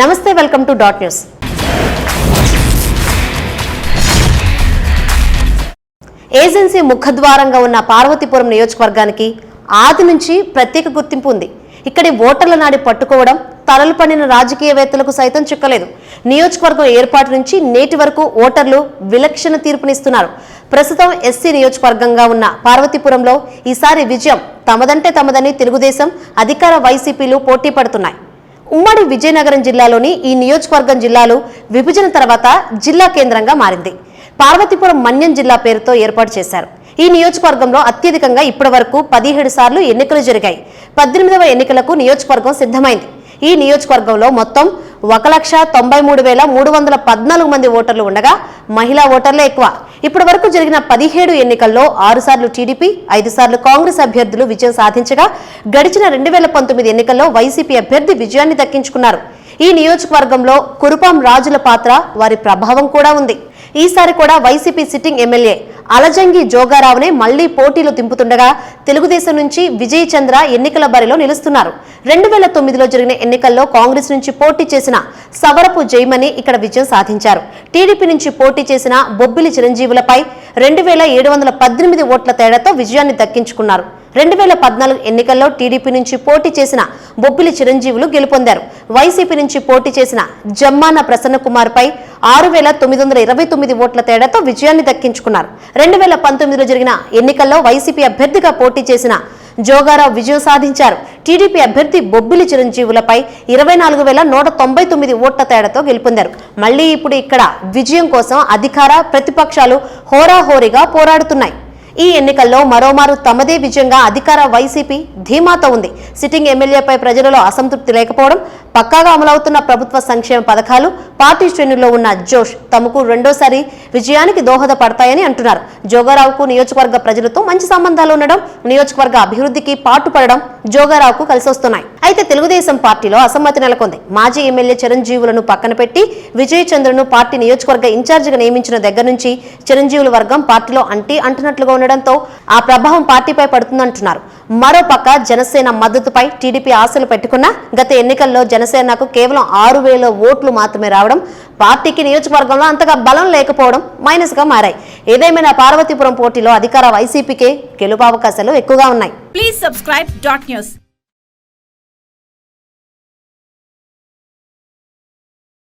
నమస్తే welcome to dot news. Agency ముఖద్వారంగా ఉన్న పార్వతీపురం నియోజకవర్గానికి ఆది నుంచి ప్రత్యేక గుర్తింపు ఉంది. ఇక్కడి ఓటర్ల నాడి పట్టుకోవడం తలలు పడిన రాజకీయవేత్తలకు సైతం చిక్కలేదు. నియోజకవర్గం ఏర్పాటు నుంచి నేటి వరకు ఓటర్లు విలక్షణ తీర్పునిస్తున్నారు. ప్రస్తుతం ఎస్సీ నియోజకవర్గంగా ఉన్న పార్వతీపురంలో ఈసారి విజయం తమదంటే తమదని తెలుగుదేశం అధికార వైసీపీలు పోటీ పడుతున్నాయి. ఉమ్మడి విజయనగరం జిల్లాలోని ఈ నియోజకవర్గం జిల్లాలు విభజన తర్వాత జిల్లా కేంద్రంగా మారింది. పార్వతీపురం మన్యం జిల్లా పేరుతో ఏర్పాటు చేశారు. ఈ నియోజకవర్గంలో అత్యధికంగా ఇప్పటి వరకు పదిహేడు సార్లు ఎన్నికలు జరిగాయి. పద్దెనిమిదవ ఎన్నికలకు నియోజకవర్గం సిద్ధమైంది. ఈ నియోజకవర్గంలో మొత్తం ఒక లక్ష తొంభై మూడు వేల మూడు వందల పద్నాలుగు మంది ఓటర్లు ఉండగా మహిళా ఓటర్లే ఎక్కువ. ఇప్పటి వరకు జరిగిన పదిహేడు ఎన్నికల్లో ఆరుసార్లు టీడీపీ ఐదు సార్లు కాంగ్రెస్ అభ్యర్థులు విజయం సాధించగా గడిచిన రెండు వేల పంతొమ్మిది ఎన్నికల్లో వైసీపీ అభ్యర్థి విజయాన్ని దక్కించుకున్నారు. ఈ నియోజకవర్గంలో కురుపాం రాజుల పాత్ర వారి ప్రభావం కూడా ఉంది. ఈసారి కూడా వైసీపీ సిట్టింగ్ ఎమ్మెల్యే అలజంగి జోగారావునే మళ్ళీ పోటీలో దింపుతుండగా తెలుగుదేశం నుంచి విజయ్ చంద్ర ఎన్నికల బరిలో నిలుస్తున్నారు. రెండు వేల తొమ్మిదిలో జరిగిన ఎన్నికల్లో కాంగ్రెస్ నుంచి పోటీ చేసిన సవరపు జయమణి ఇక్కడ విజయం సాధించారు. టీడీపీ నుంచి పోటీ చేసిన బొబ్బిలి చిరంజీవులపై రెండు వేల ఏడు వందల పద్దెనిమిది ఓట్ల తేడాతో విజయాన్ని దక్కించుకున్నారు. రెండు వేల పద్నాలుగు ఎన్నికల్లో టీడీపీ నుంచి పోటీ చేసిన బొబ్బిలి చిరంజీవులు గెలుపొందారు. వైసీపీ నుంచి పోటీ చేసిన జమ్మాన ప్రసన్న కుమార్ పై ఆరు వేల తొమ్మిది వందల ఇరవై తొమ్మిది ఓట్ల తేడాతో విజయాన్ని దక్కించుకున్నారు. రెండు వేల పంతొమ్మిదిలో జరిగిన ఎన్నికల్లో వైసీపీ అభ్యర్థిగా పోటీ చేసిన జోగారావు విజయం సాధించారు. టీడీపీ అభ్యర్థి బొబ్బిలి చిరంజీవులపై ఇరవై నాలుగు వేల నూట తొంభై తొమ్మిది ఓట్ల తేడాతో గెలుపొందారు. మళ్ళీ ఇప్పుడు ఇక్కడ విజయం కోసం అధికార ప్రతిపక్షాలు హోరాహోరీగా పోరాడుతున్నాయి. ఈ ఎన్నికల్లో మరోమారు తమదే విజయంగా అధికార వైసీపీ ధీమాతో ఉంది. సిట్టింగ్ ఎమ్మెల్యేపై ప్రజలలో అసంతృప్తి లేకపోవడం పక్కాగా అమలవుతున్న ప్రభుత్వ సంక్షేమ పథకాలు పార్టీ శ్రేణుల్లో ఉన్న జోష్ తమకు రెండోసారి విజయానికి దోహదపడతాయని అంటున్నారు. జోగారావుకు నియోజకవర్గ ప్రజలతో మంచి సంబంధాలు ఉండడం నియోజకవర్గ అభివృద్ధికి పాటుపడడం జోగారావుకు కలిసి వస్తున్నాయి అయితే తెలుగుదేశం పార్టీలో అసమ్మతి నెలకొంది. మాజీ ఎమ్మెల్యే చిరంజీవులను పక్కన పెట్టి విజయ్ చంద్రను పార్టీ నియోజకవర్గ ఇన్ఛార్జిగా నియమించిన దగ్గర నుంచి చిరంజీవుల వర్గం పార్టీలో అంటీ అంటున్నట్లుగా ఉండడంతో ఆ ప్రభావం పార్టీపై పడుతుందంటున్నారు. మరోపక్క జనసేన మద్దతుపై టీడీపీ ఆశలు పెట్టుకున్నా గత ఎన్నికల్లో జనసేనకు కేవలం ఆరు వేల ఓట్లు మాత్రమే రావడం పార్టీకి నియోజకవర్గంలో అంతగా బలం లేకపోవడం మైనస్గా మారాయి. ఏదేమైనా పార్వతీపురం పోటీలో అధికార వైసీపీకే గెలుపు అవకాశాలు ఎక్కువగా ఉన్నాయి. Please subscribe dot